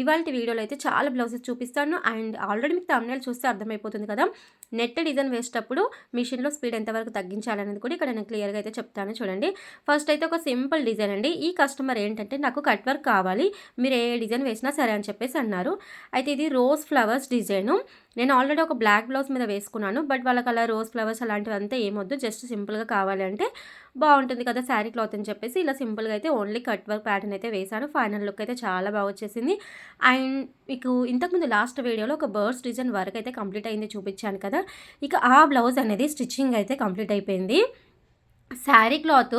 ఇవాళ వీడియోలో అయితే చాలా బ్లౌజెస్ చూపిస్తాను. అండ్ ఆల్రెడీ మీకు తమిళ చూస్తే అర్థమైపోతుంది కదా. నెట్ డిజైన్ వేసేటప్పుడు మిషన్లో స్పీడ్ ఎంతవరకు తగ్గించాలనేది కూడా ఇక్కడ నేను క్లియర్గా అయితే చెప్తాను. చూడండి. ఫస్ట్ అయితే ఒక సింపుల్ డిజైన్ అండి. ఈ కస్టమర్ ఏంటంటే నాకు కట్ వర్క్ కావాలి. మీరు ఏ డిజైన్ వేసినా సరే అని చెప్పేసి అన్నారు. అయితే ఇది రోజ్ ఫ్లవర్స్ డిజైను. నేను ఆల్రెడీ ఒక బ్లాక్ బ్లౌజ్ మీద వేసుకున్నాను బట్ వాళ్ళకి అలా రోజ్ ఫ్లవర్స్ అలాంటివి అంతా ఏమొద్దు జస్ట్ సింపుల్గా కావాలి అంటే బాగుంటుంది కదా శారీ క్లాత్ అని చెప్పేసి. ఇలా సింపుల్గా అయితే ఓన్లీ కట్ వర్క్ ప్యాటర్న్ అయితే వేశాను. ఫైనల్ లుక్ అయితే చాలా బాగా వచ్చేసింది. అండ్ మీకు ఇంతకుముందు లాస్ట్ వీడియోలో ఒక బర్డ్స్ డిజైన్ వర్క్ అయితే కంప్లీట్ అయింది చూపించాను కదా. ఇక ఆ బ్లౌజ్ అనేది స్టిచ్చింగ్ అయితే కంప్లీట్ అయిపోయింది. శారీ క్లాత్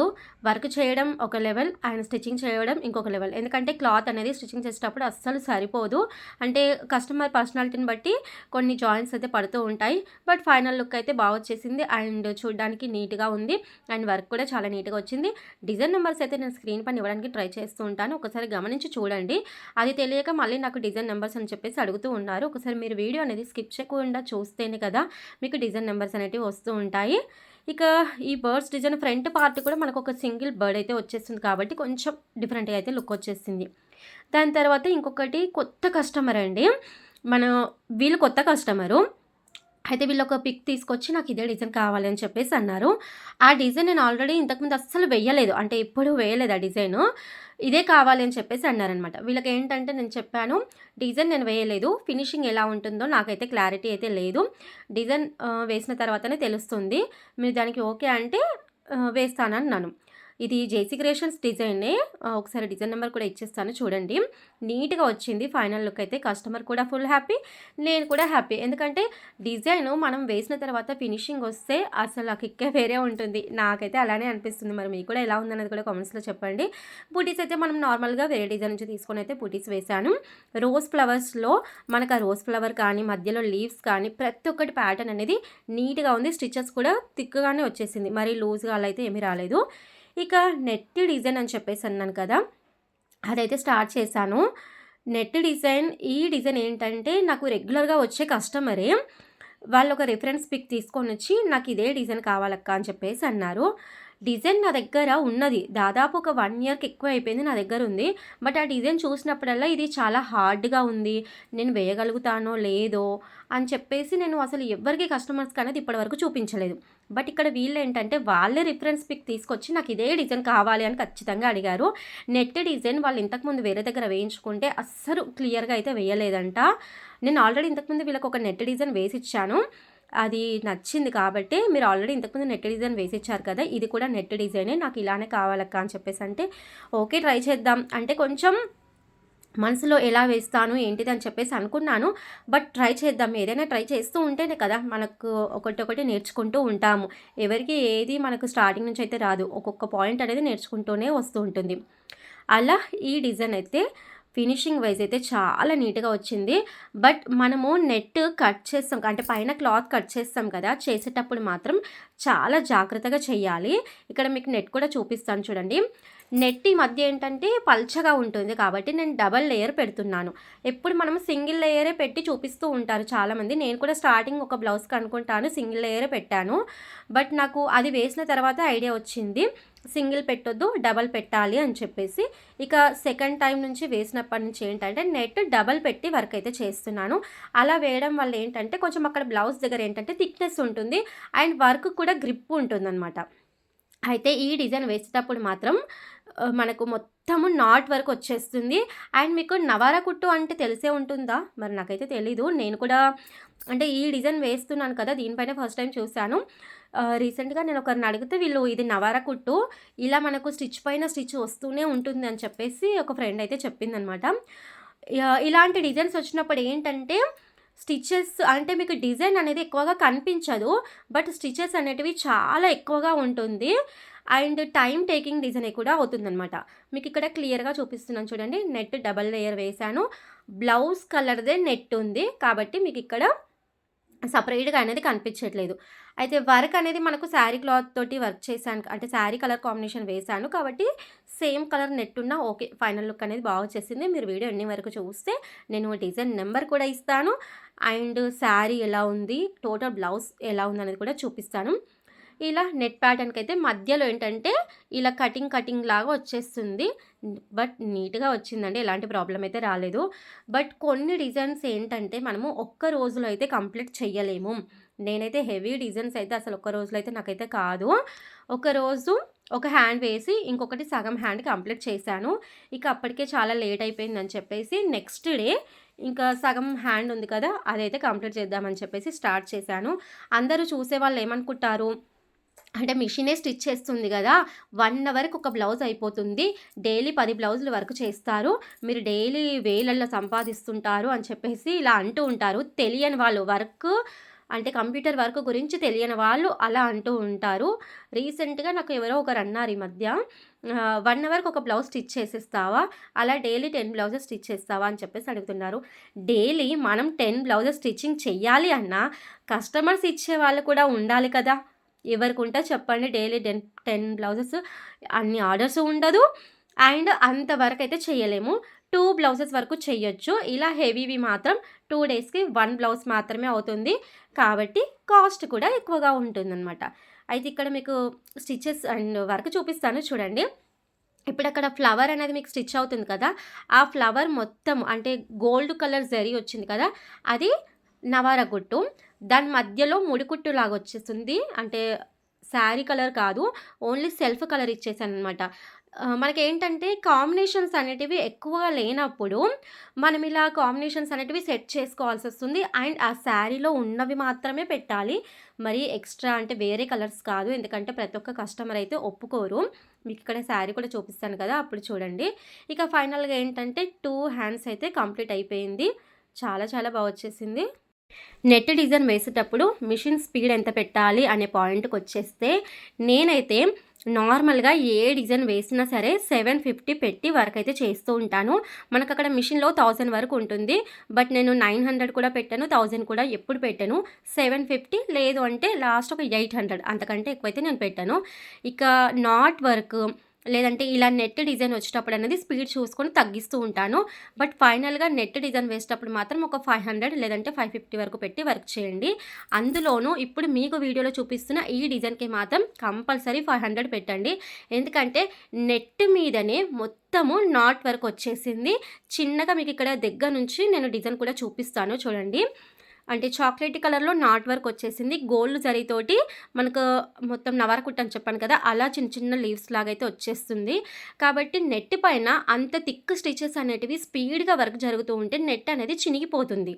వర్క్ చేయడం ఒక లెవెల్ అండ్ స్టిచ్చింగ్ చేయడం ఇంకొక లెవెల్. ఎందుకంటే క్లాత్ అనేది స్టిచ్చింగ్ చేసేటప్పుడు అస్సలు సరిపోదు. అంటే కస్టమర్ పర్సనాలిటీని బట్టి కొన్ని జాయింట్స్ అయితే పడుతూ ఉంటాయి. బట్ ఫైనల్ లుక్ అయితే బాగా వచ్చేసింది. అండ్ చూడడానికి నీట్గా ఉంది. అండ్ వర్క్ కూడా చాలా నీట్గా వచ్చింది. డిజైన్ నెంబర్స్ అయితే నేను స్క్రీన్ పైన ఇవ్వడానికి ట్రై చేస్తూ ఉంటాను. ఒకసారి గమనించి చూడండి. అది తెలియక మళ్ళీ నాకు డిజైన్ నెంబర్స్ అని చెప్పేసి అడుగుతూ ఉన్నారు. ఒకసారి మీరు వీడియో అనేది స్కిప్ చేయకుండా చూస్తేనే కదా మీకు డిజైన్ నెంబర్స్ అనేవి వస్తూ ఉంటాయి. ఇక ఈ బర్డ్స్ డిజైన్ ఫ్రంట్ పార్ట్ కూడా మనకు ఒక సింగిల్ బర్డ్ అయితే వచ్చేస్తుంది కాబట్టి కొంచెం డిఫరెంట్గా అయితే లుక్ వచ్చేసింది. దాని తర్వాత ఇంకొకటి కొత్త కస్టమర్ అండి. మన వీళ్ళు కొత్త కస్టమరు అయితే వీళ్ళు ఒక పిక్ తీసుకొచ్చి నాకు ఇదే డిజైన్ కావాలి అని చెప్పేసి అన్నారు. ఆ డిజైన్ నేను ఆల్రెడీ ఇంతకుముందు అస్సలు వేయలేదు. అంటే ఎప్పుడు వేయలేదు ఆ డిజైన్ ఇదే కావాలి అని చెప్పేసి అన్నారనమాట వీళ్ళకి ఏంటంటే నేను చెప్పాను డిజైన్ నేను వేయలేదు. ఫినిషింగ్ ఎలా ఉంటుందో నాకైతే క్లారిటీ అయితే లేదు. డిజైన్ వేసిన తర్వాతనే తెలుస్తుంది. మీరు దానికి ఓకే అంటే వేస్తానన్నాను. ఇది జేసీ క్రియేషన్స్ డిజైనే. ఒకసారి డిజైన్ నెంబర్ కూడా ఇచ్చేస్తాను చూడండి. నీట్గా వచ్చింది ఫైనల్ లుక్ అయితే. కస్టమర్ కూడా ఫుల్ హ్యాపీ నేను కూడా హ్యాపీ. ఎందుకంటే డిజైన్ మనం వేసిన తర్వాత ఫినిషింగ్ వస్తే అసలు ఆ కిక్కే వేరే ఉంటుంది. నాకైతే అలానే అనిపిస్తుంది. మరి మీకు కూడా ఎలా ఉందన్నది కూడా కామెంట్స్లో చెప్పండి. బూటీస్ అయితే మనం నార్మల్గా వేరే డిజైన్ నుంచి తీసుకొని అయితే బూటీస్ వేసాను. రోజ్ ఫ్లవర్స్లో మనకు ఆ రోజ్ ఫ్లవర్ కానీ మధ్యలో లీవ్స్ కానీ ప్రతి ఒక్కటి ప్యాటర్న్ అనేది నీట్గా ఉంది. స్టిచెస్ కూడా థిక్గానే వచ్చేసింది. మరి లూజ్గా అలా అయితే ఏమీ రాలేదు. ఇక నెట్ డిజైన్ అని చెప్పేసి అన్నాను కదా అదైతే స్టార్ట్ చేశాను. నెట్ డిజైన్ ఈ డిజైన్ ఏంటంటే నాకు రెగ్యులర్గా వచ్చే కస్టమరే వాళ్ళు ఒక రిఫరెన్స్ పిక్ తీసుకొని వచ్చి నాకు ఇదే డిజైన్ కావాలక్క అని చెప్పేసి అన్నారు. డిజైన్ నా దగ్గర ఉన్నది. దాదాపు ఒక వన్ ఇయర్కి ఎక్కువ అయిపోయింది నా దగ్గర ఉంది. బట్ ఆ డిజైన్ చూసినప్పుడల్లా ఇది చాలా హార్డ్గా ఉంది. నేను వేయగలుగుతానో లేదో అని చెప్పేసి నేను అసలు ఎవరికి కస్టమర్స్కి అనేది ఇప్పటివరకు చూపించలేదు. బట్ ఇక్కడ వీళ్ళు ఏంటంటే వాళ్ళే రిఫరెన్స్ పిక్ తీసుకొచ్చి నాకు ఇదే డిజైన్ కావాలి అని ఖచ్చితంగా అడిగారు. నెట్ డిజైన్ వాళ్ళు ఇంతకుముందు వేరే దగ్గర వేయించుకుంటే అస్సలు క్లియర్గా అయితే వేయలేదంట. నేను ఆల్రెడీ ఇంతకుముందు వీళ్ళకి ఒక నెట్ డిజైన్ వేసి ఇచ్చాను. అది నచ్చింది కాబట్టి మీరు ఆల్రెడీ ఇంతకుముందు నెట్ డిజైన్ వేసిచ్చారు కదా ఇది కూడా నెట్ డిజైనే నాకు ఇలానే కావాలక్క అని చెప్పేసి అంటే ఓకే ట్రై చేద్దాం. అంటే కొంచెం మనసులో ఎలా వేస్తాను ఏంటిది అని చెప్పేసి అనుకున్నాను. బట్ ట్రై చేద్దాం ఏదైనా ట్రై చేస్తూ ఉంటేనే కదా మనకు ఒకటి ఒకటి నేర్చుకుంటూ ఉంటాము. ఎవరికి ఏది మనకు స్టార్టింగ్ నుంచి అయితే రాదు ఒక్కొక్క పాయింట్ అనేది నేర్చుకుంటూనే వస్తూ ఉంటుంది. అలా ఈ డిజైన్ అయితే ఫినిషింగ్ వైజ్ అయితే చాలా నీట్గా వచ్చింది. బట్ మనము నెట్ కట్ చేస్తాం అంటే పైన క్లాత్ కట్ చేస్తాం కదా చేసేటప్పుడు మాత్రం చాలా జాగ్రత్తగా చేయాలి. ఇక్కడ మీకు నెట్ కూడా చూపిస్తాను చూడండి. నెట్ ఈ మధ్య ఏంటంటే పల్చగా ఉంటుంది కాబట్టి నేను డబల్ లేయర్ పెడుతున్నాను. ఎప్పుడు మనం సింగిల్ లేయరే పెట్టి చూపిస్తూ ఉంటారు చాలామంది. నేను కూడా స్టార్టింగ్ ఒక బ్లౌజ్ కనుక్కుంటాను సింగిల్ లేయరే పెట్టాను. బట్ నాకు అది వేసిన తర్వాత ఐడియా వచ్చింది సింగిల్ పెట్టొద్దు డబల్ పెట్టాలి అని చెప్పేసి. ఇక సెకండ్ టైం నుంచి వేసినప్పటి నుంచి ఏంటంటే నెట్ డబల్ పెట్టి వర్క్ అయితే చేస్తున్నాను. అలా వేయడం వల్ల ఏంటంటే కొంచెం అక్కడ బ్లౌజ్ దగ్గర ఏంటంటే థిక్నెస్ ఉంటుంది అండ్ వర్క్ కూడా గ్రిప్ ఉంటుందన్నమాట. అయితే ఈ డిజైన్ వేసేటప్పుడు మాత్రం మనకు మొత్తము నాట్ వరకు వచ్చేస్తుంది. అండ్ మీకు నవారా కుట్టు అంటే తెలిసే ఉంటుందా? మరి నాకైతే తెలీదు. నేను కూడా అంటే ఈ డిజైన్ వేస్తున్నాను కదా దీనిపైన ఫస్ట్ టైం చూశాను. రీసెంట్గా నేను ఒకరిని అడిగితే వీళ్ళు ఇది నవారా కుట్టు ఇలా మనకు స్టిచ్ పైన స్టిచ్ వస్తూనే ఉంటుంది అని చెప్పేసి ఒక ఫ్రెండ్ అయితే చెప్పిందనమాట. ఇలాంటి డిజైన్స్ వచ్చినప్పుడు ఏంటంటే స్టిచెస్ అంటే మీకు డిజైన్ అనేది ఎక్కువగా కనిపించదు బట్ స్టిచెస్ అనేటివి చాలా ఎక్కువగా ఉంటుంది. అండ్ టైం టేకింగ్ డిజైన్ కూడా అవుతుందన్నమాట మీకు ఇక్కడ క్లియర్గా చూపిస్తున్నాను చూడండి నెట్ డబల్ లేయర్ వేశాను బ్లౌజ్ కలర్దే నెట్ ఉంది కాబట్టి మీకు ఇక్కడ సపరేట్‌గా అనేది కనిపించట్లేదు. అయితే వర్క్ అనేది మనకు శారీ క్లాత్ తోటి వర్క్ చేశాను. అంటే శారీ కలర్ కాంబినేషన్ వేశాను. కాబట్టి సేమ్ కలర్ నెట్ ఉన్న ఓకే. ఫైనల్ లుక్ అనేది బాగా వచ్చేసింది. మీరు వీడియో ఎన్ని వరకు చూస్తే నేను డిజైన్ నెంబర్ కూడా ఇస్తాను. అండ్ శారీ ఎలా ఉంది, టోటల్ బ్లౌజ్ ఎలా ఉంది అనేది కూడా చూపిస్తాను. ఇలా నెట్ ప్యాటర్న్‌కైతే మధ్యలో ఏంటంటే ఇలా కటింగ్ కటింగ్ లాగా వచ్చేస్తుంది. బట్ నీట్‌గా వచ్చిందండి. ఎలాంటి ప్రాబ్లం అయితే రాలేదు. బట్ కొన్ని డిజైన్స్ ఏంటంటే మనము ఒక్క రోజులో అయితే కంప్లీట్ చెయ్యలేము. నేనైతే హెవీ డిజైన్స్ అయితే అసలు ఒక్క రోజులో అయితే నాకైతే కాదు. ఒకరోజు ఒక హ్యాండ్ వేసి ఇంకొకటి సగం హ్యాండ్ కంప్లీట్ చేశాను. ఇక అప్పటికే చాలా లేట్ అయిపోయిందని చెప్పేసి నెక్స్ట్ డే ఇంకా సగం హ్యాండ్ ఉంది కదా! అదైతే కంప్లీట్ చేద్దామని చెప్పేసి స్టార్ట్ చేశాను. అందరూ చూసే వాళ్ళు ఏమనుకుంటారు అంటే మిషనే స్టిచ్ చేస్తుంది కదా వన్ అవర్‌కి ఒక బ్లౌజ్ అయిపోతుంది. డైలీ పది బ్లౌజులు వర్క్ చేస్తారు. మీరు డైలీ వేలల్లో సంపాదిస్తుంటారు అని చెప్పేసి ఇలా అంటూ ఉంటారు. తెలియని వాళ్ళు వర్క్ అంటే కంప్యూటర్ వర్క్ గురించి తెలియని వాళ్ళు అలా అంటూ ఉంటారు. రీసెంట్‌గా నాకు ఎవరో ఒకరు అన్నారు ఈ మధ్య వన్ అవర్‌కి ఒక బ్లౌజ్ స్టిచ్ చేసేస్తావా? అలా డైలీ 10 బ్లౌజెస్ స్టిచ్ చేస్తావా?" అని చెప్పేసి అడుగుతున్నారు. డైలీ మనం 10 బ్లౌజెస్ స్టిచ్చింగ్ చెయ్యాలి అన్నా కస్టమర్స్ ఇచ్చే వాళ్ళు కూడా ఉండాలి కదా! ఎవరికుంటది చెప్పండి డైలీ డెన్ 10 బ్లౌజెస్ అన్ని ఆర్డర్స్ ఉండదు. అండ్ అంతవరకు అయితే చేయలేము. టూ బ్లౌజెస్ వరకు చేయొచ్చు ఇలా హెవీవి మాత్రం టూ డేస్‌కి వన్ బ్లౌజ్ మాత్రమే అవుతుంది. కాబట్టి కాస్ట్ కూడా ఎక్కువగా ఉంటుందనమాట. అయితే ఇక్కడ మీకు స్టిచెస్ అండ్ వర్క్ చూపిస్తాను చూడండి. ఇప్పుడు అక్కడ ఫ్లవర్ అనేది మీకు స్టిచ్ అవుతుంది కదా! ఆ ఫ్లవర్ మొత్తం అంటే గోల్డ్ కలర్ జరీ వచ్చింది కదా! అది నవార గుట్టు దాని మధ్యలో ముడికుట్టు లాగా వచ్చేస్తుంది. అంటే శారీ కలర్ కాదు. ఓన్లీ సెల్ఫ్ కలర్ ఇచ్చేసాననమాట. మనకి ఏంటంటే కాంబినేషన్స్ అనేటివి ఎక్కువగా లేనప్పుడు మనం ఇలా కాంబినేషన్స్ అనేటివి సెట్ చేసుకోవాల్సి వస్తుంది అండ్ ఆ శారీలో ఉన్నవి మాత్రమే పెట్టాలి. మరి ఎక్స్‌ట్రా అంటే వేరే కలర్స్ కాదు. ఎందుకంటే ప్రతి ఒక్క కస్టమర్ అయితే ఒప్పుకోరు. మీకు ఇక్కడ శారీ కూడా చూపిస్తాను కదా! అప్పుడు చూడండి. ఇక ఫైనల్‌గా ఏంటంటే టూ హ్యాండ్స్ అయితే కంప్లీట్ అయిపోయింది. చాలా చాలా బాగా వచ్చేసింది. నెట్ డిజైన్ వేసేటప్పుడు మిషన్ స్పీడ్ ఎంత పెట్టాలి అనే పాయింట్కి వచ్చేస్తే నేనైతే నార్మల్‌గా ఏ డిజైన్ వేసినా సరే 750 పెట్టి వర్క్ అయితే చేస్తూ ఉంటాను. మనకు అక్కడ మిషన్‌లో థౌజండ్ వరకు ఉంటుంది. బట్ నేను 900 కూడా పెట్టాను. థౌజండ్ కూడా ఎప్పుడు పెట్టను. 750 లేదు అంటే లాస్ట్ ఒక 800 అంతకంటే ఎక్కువైతే నేను పెట్టను. ఇక నాట్ వర్క్ లేదంటే ఇలా నెట్ డిజైన్ వచ్చేటప్పుడు అనేది స్పీడ్ చూసుకొని తగ్గిస్తూ ఉంటాను. బట్ ఫైనల్‌గా నెట్ డిజైన్ వేసేటప్పుడు మాత్రం ఒక 500 లేదంటే 550 వరకు పెట్టి వర్క్ చేయండి. అందులోనూ ఇప్పుడు మీకు వీడియోలో చూపిస్తున్న ఈ డిజైన్‌కి మాత్రం కంపల్సరీ 500 పెట్టండి. ఎందుకంటే నెట్ మీదనే మొత్తము నాట్ వర్క్ వచ్చేసింది. చిన్నగా మీకు ఇక్కడ దగ్గర నుంచి నేను డిజైన్ కూడా చూపిస్తాను చూడండి. అంటే చాక్లెట్ కలర్‌లో నాట్ వర్క్ వచ్చేసింది. గోల్డ్ జరీతోటి మనకు మొత్తం నవార అని చెప్పాను కదా! అలా చిన్న చిన్న లీవ్స్ లాగా అయితే వచ్చేస్తుంది. కాబట్టి నెట్ పైన అంత థిక్ స్టిచెస్ అనేటివి స్పీడ్‌గా వర్క్ జరుగుతూ ఉంటే నెట్ అనేది చినిగిపోతుంది.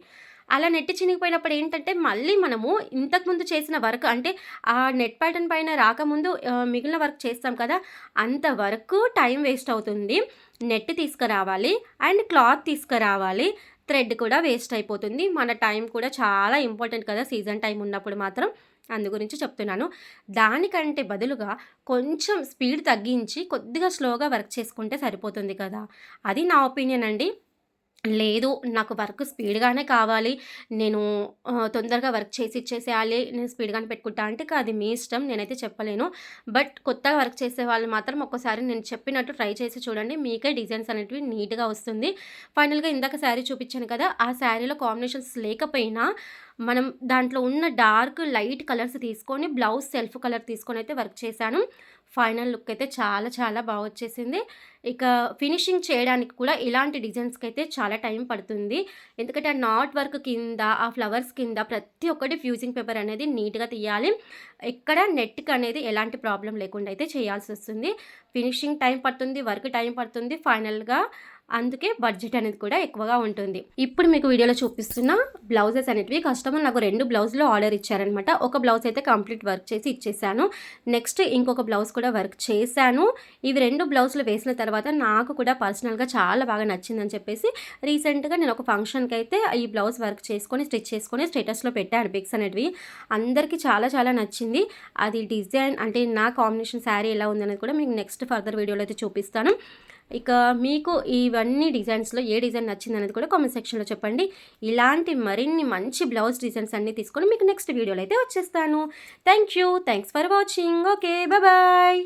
అలా నెట్ చినిగిపోయినప్పుడు ఏంటంటే మళ్ళీ మనము ఇంతకుముందు చేసిన వర్క్ అంటే ఆ నెట్ ప్యాటర్న్ పైన రాకముందు మిగిలిన వర్క్ చేస్తాం కదా! అంత వర్క్ టైం వేస్ట్ అవుతుంది. నెట్ తీసుకురావాలి. అండ్ క్లాత్ తీసుకురావాలి. థ్రెడ్ కూడా వేస్ట్ అయిపోతుంది. మన టైం కూడా చాలా ఇంపార్టెంట్ కదా! సీజన్ టైం ఉన్నప్పుడు మాత్రం. అందు గురించి చెప్తున్నాను. దానికంటే బదులుగా కొంచెం స్పీడ్ తగ్గించి కొద్దిగా స్లోగా వర్క్ చేసుకుంటే సరిపోతుంది కదా! అది నా ఒపీనియన్ అండి. లేదు నాకు వర్క్ స్పీడ్‌గానే కావాలి. నేను తొందరగా వర్క్ చేసి ఇచ్చేసేయాలి. నేను స్పీడ్‌గానే పెట్టుకుంటా అంటే అది మీ ఇష్టం. నేనైతే చెప్పలేను. బట్ కొత్తగా వర్క్ చేసే వాళ్ళు మాత్రం ఒక్కసారి నేను చెప్పినట్టు ట్రై చేసి చూడండి. మీకే డిజైన్స్ అనేటివి నీట్‌గా వస్తుంది. ఫైనల్‌గా ఇందాక శారీ చూపించాను కదా! ఆ శారీలో కాంబినేషన్స్ లేకపోయినా మనం దాంట్లో ఉన్న డార్క్, లైట్ కలర్స్ తీసుకొని బ్లౌజ్ సెల్ఫ్ కలర్ తీసుకొని అయితే వర్క్ చేశాను. ఫైనల్ లుక్ అయితే చాలా చాలా బాగా వచ్చేసింది. ఇక ఫినిషింగ్ చేయడానికి కూడా ఇలాంటి డిజైన్స్కి అయితే చాలా టైం పడుతుంది. ఎందుకంటే ఆ నాట్ వర్క్ కింద, ఆ ఫ్లవర్స్ కింద ప్రతి ఒక్కటి ఫ్యూజింగ్ పేపర్ అనేది నీట్‌గా తీయాలి. ఎక్కడ నెట్‌కి అనేది ఎలాంటి ప్రాబ్లం లేకుండా అయితే చేయాల్సి వస్తుంది ఫినిషింగ్ టైం పడుతుంది. వర్క్ టైం పడుతుంది. ఫైనల్‌గా అందుకే బడ్జెట్ అనేది కూడా ఎక్కువగా ఉంటుంది. ఇప్పుడు మీకు వీడియోలో చూపిస్తున్న బ్లౌజెస్ అనేటివి కస్టమర్ నాకు రెండు బ్లౌజ్లు ఆర్డర్ ఇచ్చారనమాట. ఒక బ్లౌజ్ అయితే కంప్లీట్ వర్క్ చేసి ఇచ్చేసాను. నెక్స్ట్ ఇంకొక బ్లౌజ్ కూడా వర్క్ చేశాను. ఇవి రెండు బ్లౌజ్లు వేసిన తర్వాత తర్వాత నాకు కూడా పర్సనల్గా చాలా బాగా నచ్చిందని చెప్పేసి రీసెంట్గా నేను ఒక ఫంక్షన్కి అయితే ఈ బ్లౌజ్ వర్క్ చేసుకొని స్టిచ్ చేసుకొని స్టేటస్లో పెట్టాను పిక్స్ అనేటివి. అందరికీ చాలా చాలా నచ్చింది. అది డిజైన్ అంటే నా కాంబినేషన్ శారీ ఎలా ఉందనేది కూడా మీకు నెక్స్ట్ ఫర్దర్ వీడియోలో అయితే చూపిస్తాను. ఇక మీకు ఇవన్నీ డిజైన్స్లో ఏ డిజైన్ నచ్చింది అనేది కూడా కామెంట్ సెక్షన్లో చెప్పండి. ఇలాంటి మరిన్ని మంచి బ్లౌజ్ డిజైన్స్ అన్నీ తీసుకొని మీకు నెక్స్ట్ వీడియోలో అయితే వచ్చేస్తాను. Thank you thanks for watching. Okay. Bye.